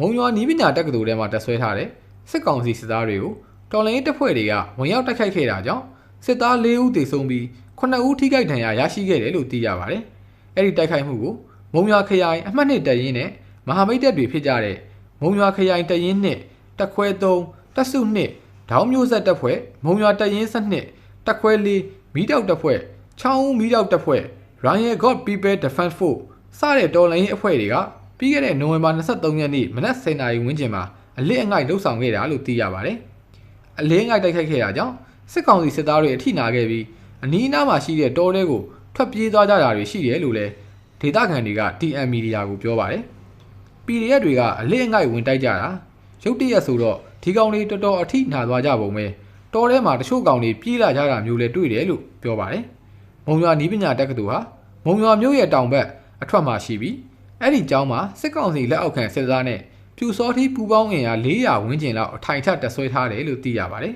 မုံရွာနီးပညာတက္ကသိုလ်ထဲမှာတက်ဆွဲထားတဲ့စစ်ကောင်စီစစ်သားတွေကိုတော်လိုင်းတပ်ဖွဲ့တွေကဝင်ရောက်တိုက်ခိုက်ခဲ့တာကြောင့်စစ်သား၄ဦးသေဆုံးပြီး9ဦးထိခိုက်ဒဏ်ရာရရှိခဲ့တယ်လို့သိရပါတယ်။အဲ့ဒီတိုက်ခိုက်မှုကိုမုံရွာခရိုင်အမှတ်2တပ်ရင်းနဲ့မဟာမိတ်တပ်တွေဖြစ်ကြတဲ့မုံရွာခရိုင်တပ်ရင်း2တပ်ခွဲ3တပ်စု2ဒေါင်းမျိုးဆက်တပ်ဖွဲ့မုံရွာတပ်ရင်း7တပ်ခွဲ4မီးတောက်တပ်ဖွဲ့ချောင်းဦးမီးတောက်တပ်ဖွဲ့ Royal God People Defense Force စတဲ့တော်လိုင်းအဖွဲ့တွေက ပြီးခဲ့တဲ့နိုဝင်ဘာ23ရက်နေ့မနက်10:00နာရီဝန်းကျင်မှာအလစ်အငိုက်လှုပ်ဆောင်ခဲ့တာလို့သိရပါတယ်။အလင်းငိုက်တိုက်ခိုက်ခဲ့တာကြောင့်စစ်ကောင်စီစစ်သားတွေအထိနာခဲ့ပြီးအနီးအနားမှာရှိတဲ့တောထဲကိုထွက်ပြေးသွားကြတာတွေရှိတယ်လို့လည်းဒေသခံတွေက TM Media ကိုပြောပါတယ်။ PDF တွေကအလစ်အငိုက်ဝင်တိုက်ကြတာရုတ်တရက်ဆိုတော့ဒီကောင်တွေတော်တော်အထိနာသွားကြပုံပဲတောထဲမှာတချို့ကောင်တွေပြေးလာကြတာမျိုးလည်းတွေ့တယ်လို့ပြောပါတယ်။မုံရွာနီးပညာတက္ကသိုလ်ဟာမုံရွာမြို့ရဲ့တောင်ဘက်အထွက်မှာရှိပြီး အဲ့ဒီကျောင်းမှာစစ်ကောင်စီလက်အောက်ခံစစ်သားနဲ့ပြူစောတိပူပေါင်းအင်အား400ဝန်းကျင်လောက်အထိုင်ထပ်တက်ဆွဲထားတယ်လို့သိရပါတယ်